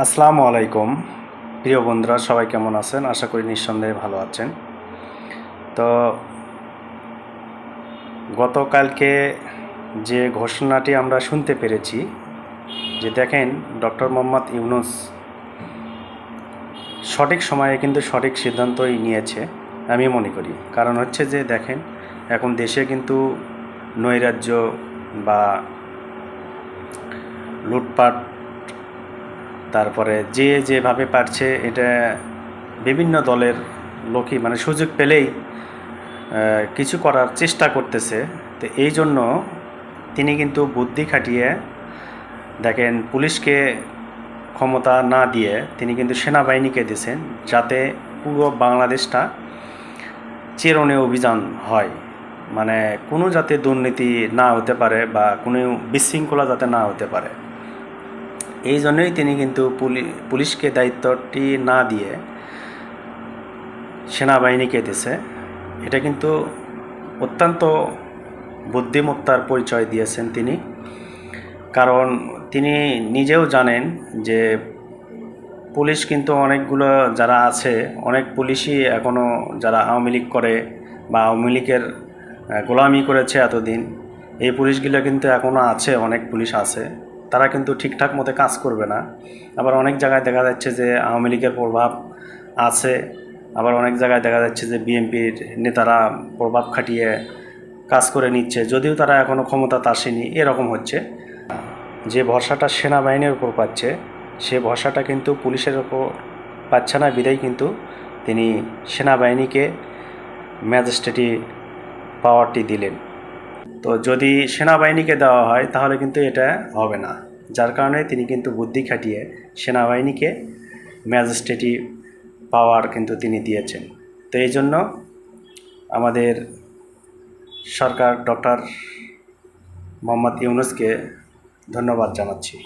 আসসালামু আলাইকুম। প্রিয় বন্ধুরা, সবাই কেমন আছেন? আশা করি নিঃসন্দেহে ভালো আছেন। তো গতকালকে যে ঘোষণাটি আমরা শুনতে পেরেছি, যে দেখেন ডক্টর মোহাম্মদ ইউনুস সঠিক সময়ে কিন্তু সঠিক সিদ্ধান্তই নিয়েছে, আমি মনে করি। কারণ হচ্ছে যে, দেখেন, এখন দেশে কিন্তু নৈরাজ্য বা লুটপাট তারপরে যে যেভাবে পারছে, এটা বিভিন্ন দলের লোকই মানে সুযোগ পেলেই কিছু করার চেষ্টা করতেছে। তো এই জন্য তিনি কিন্তু বুদ্ধি খাটিয়ে দেখেন, পুলিশকে ক্ষমতা না দিয়ে তিনি কিন্তু সেনাবাহিনীকে দিয়েছেন যাতে পুরো বাংলাদেশটা চিরণে অভিযান হয়। মানে কোনো যাতে দুর্নীতি না হতে পারে বা কোনো বিশৃঙ্খলা যাতে না হতে পারে। এই জন্যই তিনি কিন্তু পুলি- পুলিশকে দায়িত্বটি না দিয়ে সেনাবাহিনীকে দিয়েছে এটা কিন্তু অত্যন্ত বুদ্ধিমত্তার পরিচয় দিয়েছেন তিনি। কারণ তিনি নিজেও জানেন যে পুলিশ কিন্তু অনেকগুলো যারা আছে, অনেক পুলিশই এখনও যারা আওয়ামী লীগ করে বা আওয়ামী লীগের গোলামি করেছে এতদিন, এই পুলিশগুলো কিন্তু এখনও আছে, অনেক পুলিশ আছে। তারা কিন্তু ঠিকঠাক মতো কাজ করবে না। আবার অনেক জায়গায় দেখা যাচ্ছে যে আওয়ামী লীগের প্রভাব আছে। আবার অনেক জায়গায় দেখা যাচ্ছে যে বিএনপির নেতারা প্রভাব খাটিয়ে কাজ করে নিচ্ছে। যদিও তারা এখনও ক্ষমতাতে আসেনি, এরকম হচ্ছে। যে ভরসাটা সেনাবাহিনীর উপর পাচ্ছে, সে ভরসাটা কিন্তু পুলিশের উপর পাচ্ছে না বিদায় কিন্তু তিনি সেনাবাহিনীকে ম্যাজিস্ট্রেটি পাওয়ারটি দিলেন। তো যদি সেনাবাহিনীকে দেওয়া হয়, তাহলে কিন্তু এটা হবে না। যার কারণে তিনি কিন্তু বুদ্ধি খাটিয়ে সেনাবাহিনীকে ম্যাজিস্ট্রেটি পাওয়ার কিন্তু তিনি দিয়েছেন। তো এই জন্য আমাদের সরকার ডক্টর মোহাম্মদ ইউনুসকে ধন্যবাদ জানাচ্ছি।